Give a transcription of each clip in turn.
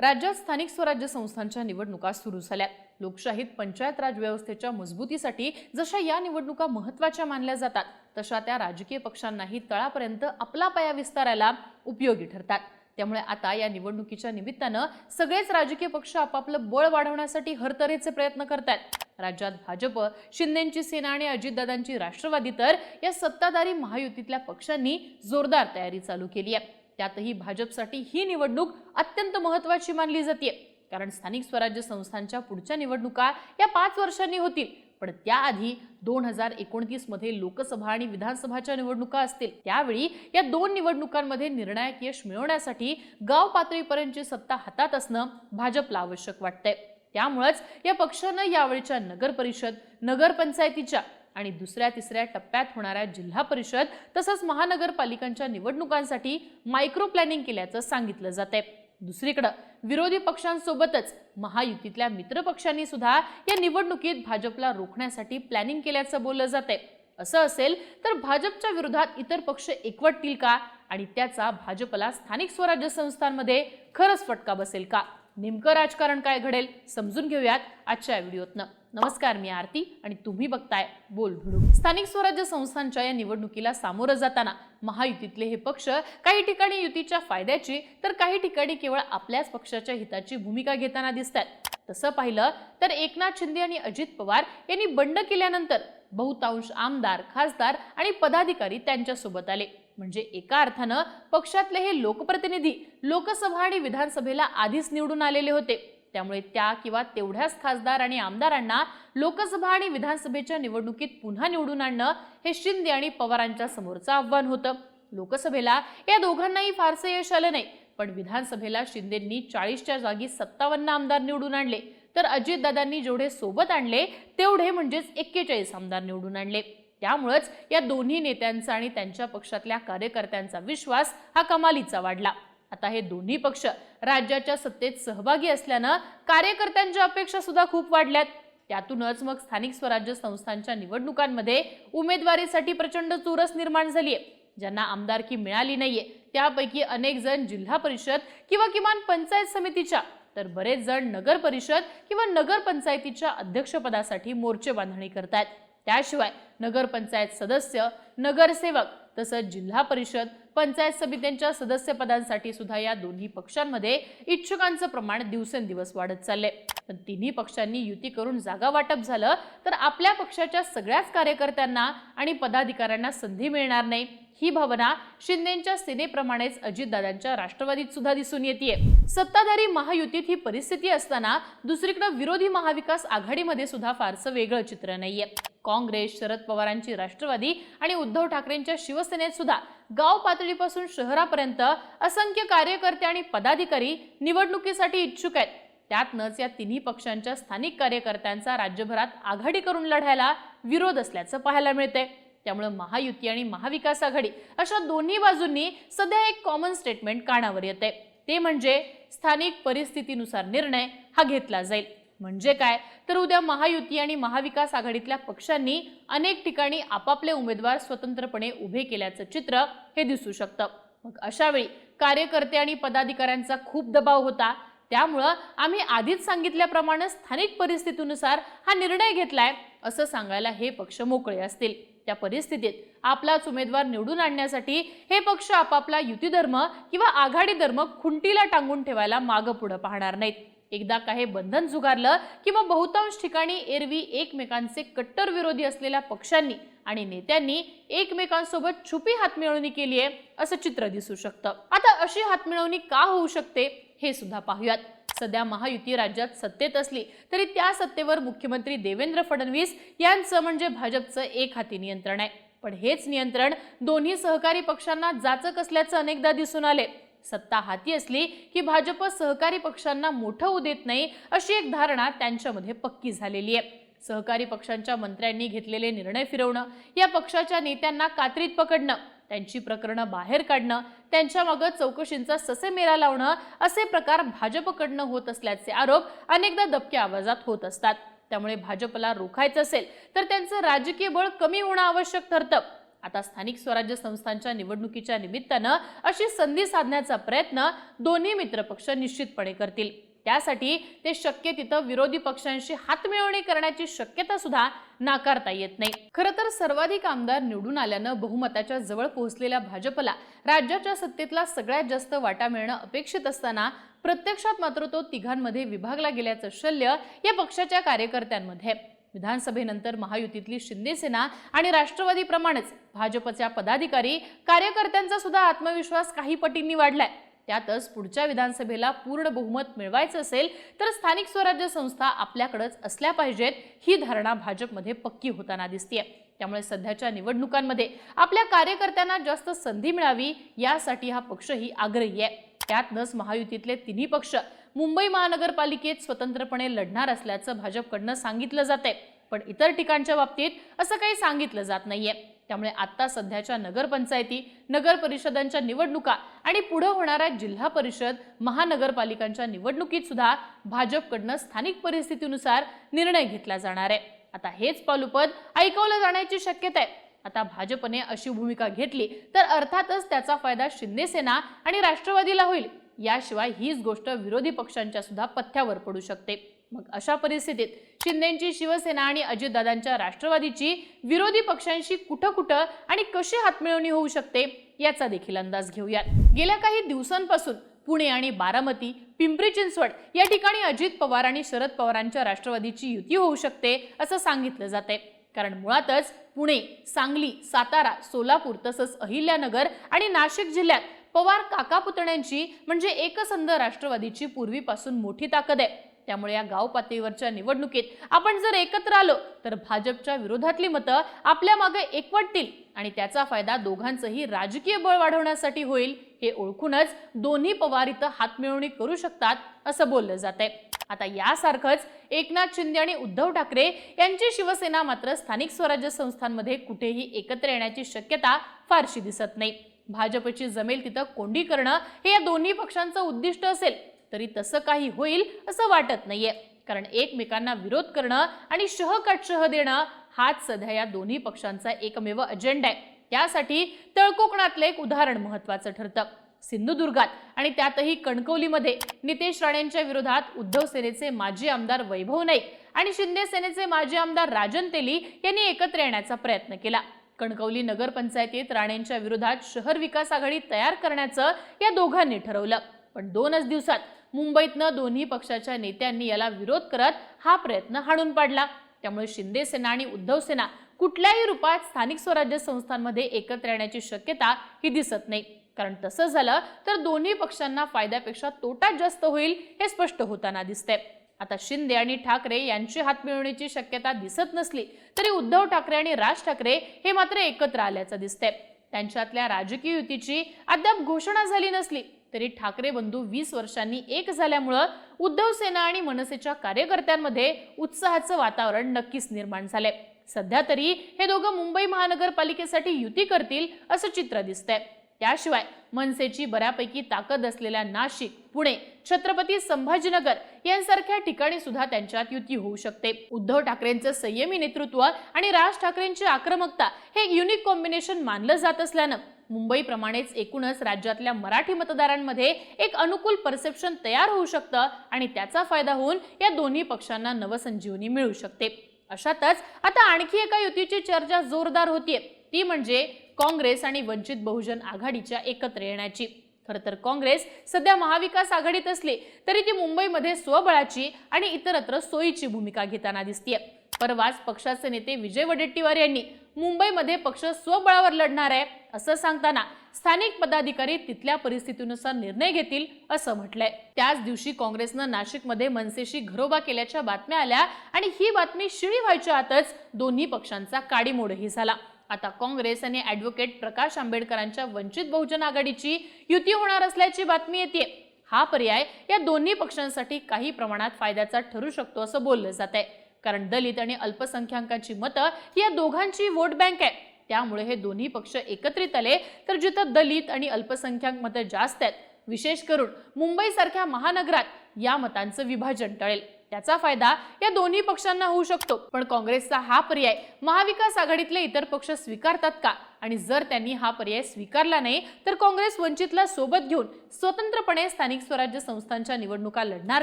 राज्यात स्थानिक स्वराज्य संस्थांच्या निवडणुका सुरू झाल्या. लोकशाहीत पंचायत राज व्यवस्थेच्या मजबूतीसाठी जशा या निवडणुका महत्त्वाच्या मानल्या जातात तशा त्या राजकीय पक्षांनाही तळापर्यंत आपला पाया विस्तारायला उपयोगी ठरतात. त्यामुळे आता या निवडणुकीच्या निमित्तानं सगळेच राजकीय पक्ष आपापलं बळ वाढवण्यासाठी हरतऱ्हेचे प्रयत्न करतात राज्यात भाजप शिंदेची सेना आणि अजितदादांची राष्ट्रवादी तर या सत्ताधारी महायुतीतल्या पक्षांनी जोरदार तयारी चालू केली आहे. त्यातही भाजपसाठी ही निवडणूक अत्यंत महत्वाची मानली जाते कारण स्थानिक स्वराज्य संस्थांच्या पुढच्या निवडणुका या पाच वर्षांनी होतील. पण त्याआधी दोन हजार एकोणतीसमध्ये लोकसभा आणि विधानसभाच्या निवडणुका असतील. त्यावेळी या दोन निवडणुकांमध्ये निर्णायक यश मिळवण्यासाठी गाव पातळीपर्यंतची सत्ता हातात असणं भाजपला आवश्यक वाटतंय. त्यामुळेच या पक्षानं यावेळीच्या नगर परिषद नगरपंचायतीच्या आणि दुसऱ्या तिसऱ्या टप्प्यात होणाऱ्या जिल्हा परिषद तसंच महानगरपालिकांच्या निवडणुकांसाठी मायक्रो प्लॅनिंग केल्याचं सांगितलं जात आहे दुसरीकडं विरोधी पक्षांसोबतच महायुतीतल्या मित्रपक्षांनी सुद्धा या निवडणुकीत भाजपला रोखण्यासाठी प्लॅनिंग केल्याचं बोललं जात आहे असं असेल तर भाजपच्या विरोधात इतर पक्ष एकवटतील का? आणि त्याचा भाजपला स्थानिक स्वराज्य संस्थांमध्ये खरंच फटका बसेल का? नेमकं राजकारण काय घडेल? समजून घेऊयात आजच्या व्हिडिओतनं. नमस्कार मी आरती आणि तुम्ही बघताय बोल भिडू. स्थानिक स्वराज्य संस्थांच्या या निवडणुकीला सामोरं जाताना महायुतीतले हे पक्ष काही ठिकाणी युतीच्या फायद्याची तर काही ठिकाणी केवळ आपल्याच पक्षाच्या हिताची भूमिका घेताना दिसतात तसं पाहिलं तर एकनाथ शिंदे आणि अजित पवार यांनी बंड केल्यानंतर बहुतांश आमदार खासदार आणि पदाधिकारी त्यांच्यासोबत आले. म्हणजे एका अर्थानं पक्षातले हे लोकप्रतिनिधी लोकसभा आणि विधानसभेला आधीच निवडून आलेले होते. त्यामुळे त्या किंवा तेवढ्याच खासदार आणि आमदारांना लोकसभा आणि विधानसभेच्या निवडणुकीत पुन्हा निवडून आणणं हे शिंदे आणि पवारांच्या समोरचं आव्हान होतं. लोकसभेला या दोघांनाही फारसं यश आलं नाही पण विधानसभेला शिंदेंनी चाळीसच्या जागी सत्तावन्न आमदार निवडून आणले. तर अजितदादांनी जेवढे सोबत आणले तेवढे म्हणजेच एक्केचाळीस आमदार निवडून आणले. त्यामुळेच या दोन्ही नेत्यांचा आणि त्यांच्या पक्षातल्या कार्यकर्त्यांचा विश्वास हा कमालीचा वाढला. आता हे दोन्ही पक्ष राज्याच्या सत्तेत सहभागी असल्यानं कार्यकर्त्यांच्या अपेक्षा सुद्धा खूप वाढल्यात. त्यातूनच मग स्थानिक स्वराज्य संस्थांच्या निवडणुकांमध्ये उमेदवारीसाठी प्रचंड चुरस निर्माण झाली आहे ज्यांना आमदारकी मिळाली नाहीये. त्यापैकी अनेक जण जिल्हा परिषद किंवा किमान पंचायत समितीच्या. तर बरेच जण नगर परिषद किंवा नगर पंचायतीच्या अध्यक्षपदासाठी मोर्चे बांधणी करतात त्याशिवाय नगरपंचायत सदस्य नगरसेवक तसंच जिल्हा परिषद पंचायत समित्यांच्या सदस्यपदांसाठी सुद्धा या दोन्ही पक्षांमध्ये इच्छुकांचं प्रमाण दिवसेंदिवस वाढत चाललंय. पण तिन्ही पक्षांनी युती करून जागा वाटप झालं तर आपल्या पक्षाच्या सगळ्याच कार्यकर्त्यांना आणि पदाधिकाऱ्यांना संधी मिळणार नाही. ही भावना शिंदेच्या सेनेप्रमाणेच अजितदादांच्या राष्ट्रवादीत सुद्धा दिसून येते सत्ताधारी महायुतीत ही परिस्थिती असताना दुसरीकडे विरोधी महाविकास आघाडीमध्ये सुद्धा फारसं वेगळं चित्र नाहीये. काँग्रेस शरद पवारांची राष्ट्रवादी आणि उद्धव ठाकरेंच्या शिवसेनेत सुद्धा गाव पातळीपासून शहरापर्यंत असंख्य कार्यकर्ते आणि पदाधिकारी निवडणुकीसाठी इच्छुक आहेत. त्यातनंच या तिन्ही पक्षांच्या स्थानिक कार्यकर्त्यांचा राज्यभरात आघाडी करून लढायला विरोध असल्याचं पाहायला मिळते त्यामुळे महायुती आणि महाविकास आघाडी अशा दोन्ही बाजूंनी सध्या एक कॉमन स्टेटमेंट कानावर येते ते म्हणजे स्थानिक परिस्थितीनुसार निर्णय हा घेतला जाईल. म्हणजे काय? तर उद्या महायुती आणि महाविकास आघाडीतल्या पक्षांनी अनेक ठिकाणी आपापले उमेदवार स्वतंत्रपणे उभे केल्याचं चित्र हे दिसू शकतं. मग अशावेळी कार्यकर्ते आणि पदाधिकाऱ्यांचा खूप दबाव होता. त्यामुळं आम्ही आधीच सांगितल्याप्रमाणे स्थानिक परिस्थितीनुसार हा निर्णय घेतलाय असं सांगायला हे पक्ष मोकळे असतील. त्या परिस्थितीत आपलाच उमेदवार निवडून आणण्यासाठी हे पक्ष आपापला युतीधर्म किंवा आघाडी धर्म खुंटीला टांगून ठेवायला मागं पुढं पाहणार नाहीत. एकदा काही बंधन झुगारलं किंवा बहुतांश ठिकाणी एरवी एकमेकांचे कट्टर विरोधी असलेल्या पक्षांनी आणि नेत्यांनी एकमेकांसोबत छुपी हातमिळवणी केली आहे असं चित्र दिसू शकतं. आता अशी हातमिळवणी का होऊ शकते हे सुद्धा पाहूयात. सध्या महायुती राज्यात सत्तेत असली तरी त्या सत्तेवर मुख्यमंत्री देवेंद्र फडणवीस यांचं म्हणजे भाजपचं एक हाती नियंत्रण आहे. पण हेच नियंत्रण दोन्ही सहकारी पक्षांना जाचक असल्याचं अनेकदा दिसून आले सत्ता हाती असली की भाजप सहकारी पक्षांना मोठं होऊ देत नाही अशी एक धारणा त्यांच्यामध्ये पक्की झालेली आहे. सहकारी पक्षांच्या मंत्र्यांनी घेतलेले निर्णय फिरवणं या पक्षाच्या नेत्यांना कात्रीत पकडणं त्यांची प्रकरणं बाहेर काढणं त्यांच्या मागं चौकशींचा ससे मेरा लावणं असे प्रकार भाजपकडनं होत असल्याचे आरोप अनेकदा दबक्या आवाजात होत असतात. त्यामुळे भाजपला रोखायचं असेल तर त्यांचं राजकीय बळ कमी होणं आवश्यक ठरतं. आता स्थानिक स्वराज्य संस्थांच्या निवडणुकीच्या निमित्तानं अशी संधी साधण्याचा प्रयत्न दोन्ही मित्रपक्ष निश्चितपणे करतील. त्यासाठी ते शक्य तिथं विरोधी पक्षांशी हातमिळवणी करण्याची शक्यता सुद्धा नाकारता येत नाही. खरं तर सर्वाधिक आमदार निवडून आल्यानं बहुमताच्या जवळ पोहोचलेल्या भाजपला राज्याच्या सत्तेतला सगळ्यात जास्त वाटा मिळणं अपेक्षित असताना प्रत्यक्षात मात्र तो तिघांमध्ये विभागला गेल्याचं शल्य या पक्षाच्या कार्यकर्त्यांमध्ये. विधानसभेनंतर महायुतीतली शिंदेसेना आणि राष्ट्रवादीप्रमाणेच भाजपच्या पदाधिकारी कार्यकर्त्यांचा सुद्धा आत्मविश्वास काही पटींनी वाढलाय. त्यातच पुढच्या विधानसभेला पूर्ण बहुमत मिळवायचं असेल तर स्थानिक स्वराज्य संस्था आपल्याकडेच असल्या पाहिजेत ही धारणा भाजपमध्ये पक्की होताना दिसतीये. त्यामुळे सध्याच्या निवडणुकांमध्ये आपल्या कार्यकर्त्यांना जास्त संधी मिळावी यासाठी हा पक्षही आग्रही आहे. त्यातनंच महायुतीतले तिन्ही पक्ष मुंबई महानगरपालिकेत स्वतंत्रपणे लढणार असल्याचं भाजपकडनं सांगितलं जाते पण इतर ठिकाणच्या बाबतीत असं काही सांगितलं जात नाहीये. त्यामुळे आता सध्याच्या नगरपंचायती नगर परिषदांच्या निवडणुका आणि पुढे होणाऱ्या जिल्हा परिषद महानगरपालिकांच्या निवडणुकीत सुद्धा भाजपकडनं स्थानिक परिस्थितीनुसार निर्णय घेतला जाणार आहे. आता हेच पालुपद ऐकवलं जाण्याची शक्यता आहे. आता भाजपने अशी भूमिका घेतली तर अर्थातच त्याचा फायदा शिंदेसेना आणि राष्ट्रवादीला होईल. याशिवाय हीच गोष्ट विरोधी पक्षांच्या सुद्धा पथ्यावर पडू शकते. मग अशा परिस्थितीत शिंदेची शिवसेना आणि अजितदादांच्या राष्ट्रवादीची विरोधी पक्षांशी कुठं कुठं आणि कशी हातमिळवणी होऊ शकते याचा देखील अंदाज घेऊयात. गेल्या काही दिवसांपासून पुणे आणि बारामती पिंपरी चिंचवड या ठिकाणी अजित पवार आणि शरद पवारांच्या राष्ट्रवादीची युती होऊ शकते असं सांगितलं जाते कारण मुळातच पुणे सांगली सातारा सोलापूर तसंच अहिल्यानगर आणि नाशिक जिल्ह्यात पवार काका पुतण्यांची म्हणजे एकसंध राष्ट्रवादीची पूर्वीपासून मोठी ताकद आहे. त्यामुळे या गाव पातळीवरच्या निवडणुकीत आपण जर एकत्र आलो तर भाजपच्या विरोधातली मतं आपल्या मागे एकवटतील आणि त्याचा फायदा दोघांचंही राजकीय बळ वाढवण्यासाठी होईल हे ओळखूनच दोन्ही पवार इथं हातमिळवणी करू शकतात असं बोललं जात आहे आता यासारखंच एकनाथ शिंदे आणि उद्धव ठाकरे यांची शिवसेना मात्र स्थानिक स्वराज्य संस्थांमध्ये कुठेही एकत्र येण्याची शक्यता फारशी दिसत नाही. भाजपची जमेल तिथं कोंडी करणं हे या दोन्ही पक्षांचं उद्दिष्ट असेल तरी तसं काही होईल असं वाटत नाहीये. कारण एकमेकांना विरोध करणं आणि शह देणं हाच सध्या या दोन्ही पक्षांचा एकमेव अजेंडा आहे. त्यासाठी तळकोकणातलं एक उदाहरण महत्वाचं ठरतं. सिंधुदुर्गात आणि त्यातही कणकवलीमध्ये नितेश राणेंच्या विरोधात उद्धव सेनेचे माजी आमदार वैभव नाईक आणि शिंदे सेनेचे माजी आमदार राजन तेली यांनी एकत्र येण्याचा प्रयत्न केला. कणकवली नगरपंचायतीत राणेंच्या विरोधात शहर विकास आघाडी तयार करण्याचं या दोघांनी ठरवलं. पण दोनच दिवसात मुंबईतनं दोन्ही पक्षाच्या नेत्यांनी याला विरोध करत हा प्रयत्न हाणून पाडला. त्यामुळे शिंदे सेना आणि उद्धव सेना कुठल्याही रूपात स्थानिक स्वराज्य संस्थांमध्ये एकत्र येण्याची शक्यता ही दिसत नाही. कारण तसं झालं तर दोन्ही पक्षांना फायद्यापेक्षा तोटा जास्त होईल हे स्पष्ट होताना दिसतंय. आता शिंदे आणि ठाकरे यांची हात मिळवण्याची शक्यता दिसत नसली तरी उद्धव ठाकरे आणि राज ठाकरे हे मात्र एकत्र आल्याचं दिसतंय. त्यांच्यातल्या राजकीय युतीची अद्याप घोषणा झाली नसली तरी ठाकरे बंधू वीस वर्षांनी एक झाल्यामुळं उद्धव सेना आणि मनसेच्या कार्यकर्त्यांमध्ये उत्साहाचं वातावरण नक्कीच निर्माण झालंय. सध्या तरी हे दोघं मुंबई महानगरपालिकेसाठी युती करतील असं चित्र दिसतंय. त्याशिवाय मनसेची बऱ्यापैकी ताकद असलेल्या नाशिक पुणे छत्रपती संभाजीनगर यांसारख्या ठिकाणी सुद्धा त्यांच्यात युती होऊ शकते. उद्धव ठाकरेंचं संयमी नेतृत्व आणि राज ठाकरेंची आक्रमकता हे युनिक कॉम्बिनेशन मानलं जात असल्यानं मुंबईप्रमाणेच एकूणच राज्यातल्या मराठी मतदारांमध्ये एक अनुकूल परसेप्शन तयार होऊ शकतं आणि त्याचा फायदा होऊन या दोन्ही पक्षांना नवसंजीवनी मिळू शकते. अशातच आता आणखी एका युतीची चर्चा जोरदार होतीये. ती म्हणजे काँग्रेस आणि वंचित बहुजन आघाडीच्या एकत्र येण्याची. खरं तर काँग्रेस सध्या महाविकास आघाडीत असली तरी ती मुंबईमध्ये स्वबळाची आणि इतरत्र सोयीची भूमिका घेताना दिसतीये. परवाच पक्षाचे नेते विजय वडेट्टीवार यांनी मुंबईमध्ये पक्ष स्वबळावर लढणार आहे असं सांगताना स्थानिक पदाधिकारी तिथल्या परिस्थितीनुसार निर्णय घेतील असं म्हटलंय. त्याच दिवशी काँग्रेसनं नाशिकमध्ये मनसेशी घरोबा केल्याच्या बातम्या आल्या आणि ही बातमी शिळी व्हायच्या आतच दोन्ही पक्षांचा काडीमोडही झाला. आता काँग्रेस आणि ॲडव्होकेट प्रकाश आंबेडकरांच्या वंचित बहुजन आघाडीची युती होणार असल्याची बातमी येते हा पर्याय या दोन्ही पक्षांसाठी काही प्रमाणात फायद्याचा ठरू शकतो असं बोललं जात आहे कारण दलित आणि अल्पसंख्याकांची मतं ही या दोघांची वोट बँक आहे. त्यामुळे हे दोन्ही पक्ष एकत्रित आले तर जिथं दलित आणि अल्पसंख्याक मतं जास्त आहेत विशेष करून मुंबईसारख्या महानगरात या मतांचं विभाजन टळेल. त्याचा फायदा या दोन्ही पक्षांना होऊ शकतो. पण काँग्रेसचा हा पर्याय महाविकास आघाडीतले इतर पक्ष स्वीकारतात का? आणि जर त्यांनी हा पर्याय स्वीकारला नाही तर काँग्रेस वंचितला सोबत घेऊन स्वतंत्रपणे स्थानिक स्वराज्य संस्थांच्या निवडणुका लढणार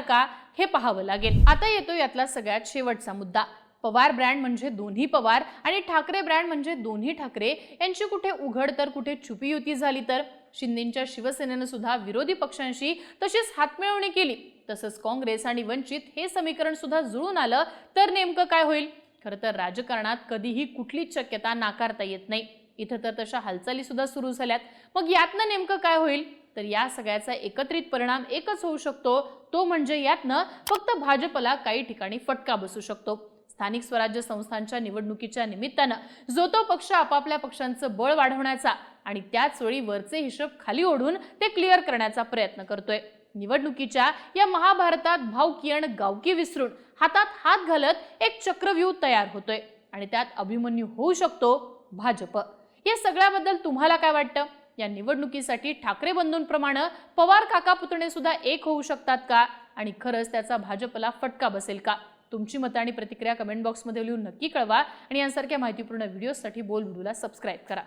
का? हे पाहावं लागेल. आता येतो यातला सगळ्यात शेवटचा मुद्दा. पवार ब्रँड म्हणजे दोन्ही पवार आणि ठाकरे ब्रँड म्हणजे दोन्ही ठाकरे. यांची कुठे उघड तर कुठे छुपी युती झाली तर? शिंदेच्या शिवसेनेनं सुद्धा विरोधी पक्षांशी तशीच हातमिळवणी केली. तसंच काँग्रेस आणि वंचित हे समीकरण सुद्धा जुळून आलं तर नेमकं काय होईल? खरं तर राजकारणात कधीही कुठलीच शक्यता नाकारता येत नाही. इथं तर तशा हालचाली सुद्धा सुरू झाल्यात. मग यातनं नेमकं काय होईल? तर या सगळ्याचा एकत्रित परिणाम एकच होऊ शकतो. तो म्हणजे यातनं फक्त भाजपला काही ठिकाणी फटका बसू शकतो. स्थानिक स्वराज्य संस्थांच्या निवडणुकीच्या निमित्तानं जो तो पक्ष आपापल्या पक्षांचं बळ वाढवण्याचा आणि त्याच वेळी वरचे हिशोब खाली ओढून ते क्लिअर करण्याचा प्रयत्न करतोय. निवडणुकीच्या या महाभारतात भावकी आणि गावकी विसरून हातात हात घालत एक चक्रव्यूह तयार होतोय आणि त्यात अभिमन्यू होऊ शकतो भाजप. या सगळ्याबद्दल तुम्हाला काय वाटतं? या निवडणुकीसाठी ठाकरे बंधूंप्रमाणे पवार काका पुतणे सुद्धा एक होऊ शकतात का? आणि खरंच त्याचा भाजपला फटका बसेल का? तुमची मतं आणि प्रतिक्रिया कमेंट बॉक्समध्ये लिहून नक्की कळवा आणि यांसारख्या माहितीपूर्ण व्हिडिओसाठी बोल सबस्क्राईब करा.